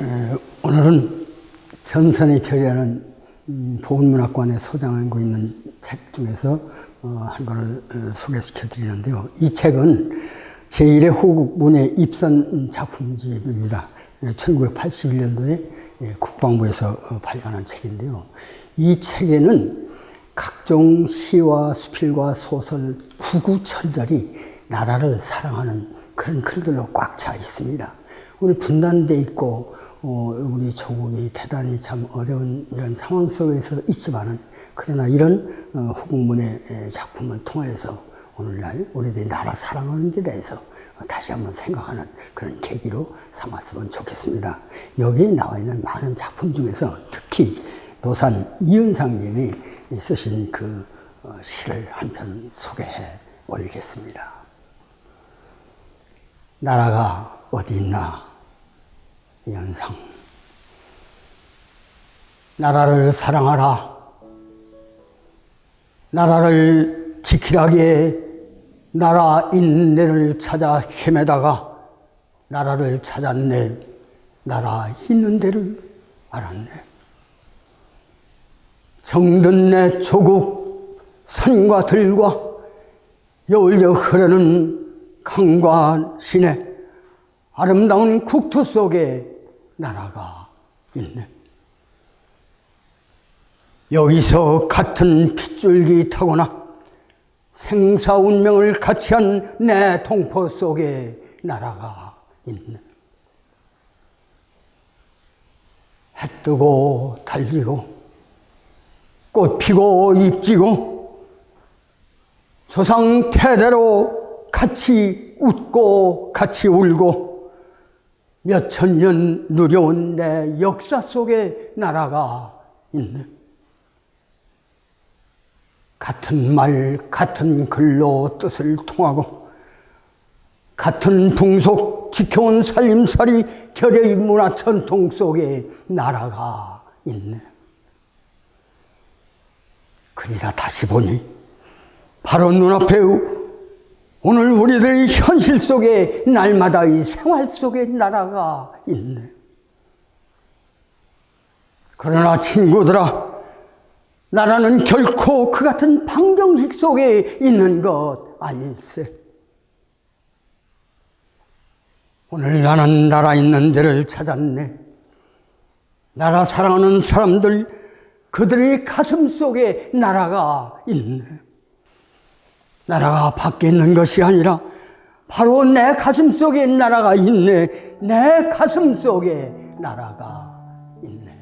에, 오늘은 전선의 별이라는 음, 보건문학관에 소장하고 있는 책 중에서 어, 한 권을 어, 소개시켜 드리는데요. 이 책은 제1회 호국 문예 입선 작품집입니다. 1981년도에 예, 국방부에서 어, 발간한 책인데요. 이 책에는 각종 시와 수필과 소설, 구구철절이 나라를 사랑하는 그런 글들로 꽉 차 있습니다. 오늘 분단돼 있고 어, 우리 조국이 대단히 참 어려운 이런 상황 속에서 있지만은 그러나 이런 어, 후국문의 작품을 통해서 오늘날 우리들이 나라 사랑하는 데 대해서 다시 한번 생각하는 그런 계기로 삼았으면 좋겠습니다. 여기에 나와 있는 많은 작품 중에서 특히 노산 이은상님이 쓰신 그 어, 시를 한 편 소개해 올리겠습니다. 나라가 어디 있나? 연상. 나라를 사랑하라. 나라를 지키라기에 나라 있는 를 찾아 헤매다가 나라를 찾았네. 나라 있는 데를 알았네. 정든 내 조국 산과 들과 여울려 흐르는 강과 시내 아름다운 국토 속에 나라가 있네. 여기서 같은 핏줄기 타거나 생사 운명을 같이 한 내 동포 속에 나라가 있네. 해 뜨고 달리고 꽃 피고 잎 지고 조상 태대로 같이 웃고 같이 울고 몇 천 년 누려온 내 역사 속에 나라가 있네. 같은 말, 같은 글로 뜻을 통하고 같은 풍속 지켜온 살림살이 결의 문화 전통 속에 나라가 있네. 그러다 다시 보니 바로 눈앞에 오늘 우리들의 현실 속에 날마다의 생활 속에 나라가 있네. 그러나 친구들아, 나라는 결코 그 같은 방정식 속에 있는 것 아닐세. 오늘 나는 나라 있는 데를 찾았네. 나라 사랑하는 사람들, 그들의 가슴 속에 나라가 있네. 나라가 밖에 있는 것이 아니라 바로 내 가슴 속에 나라가 있네. 내 가슴 속에 나라가 있네.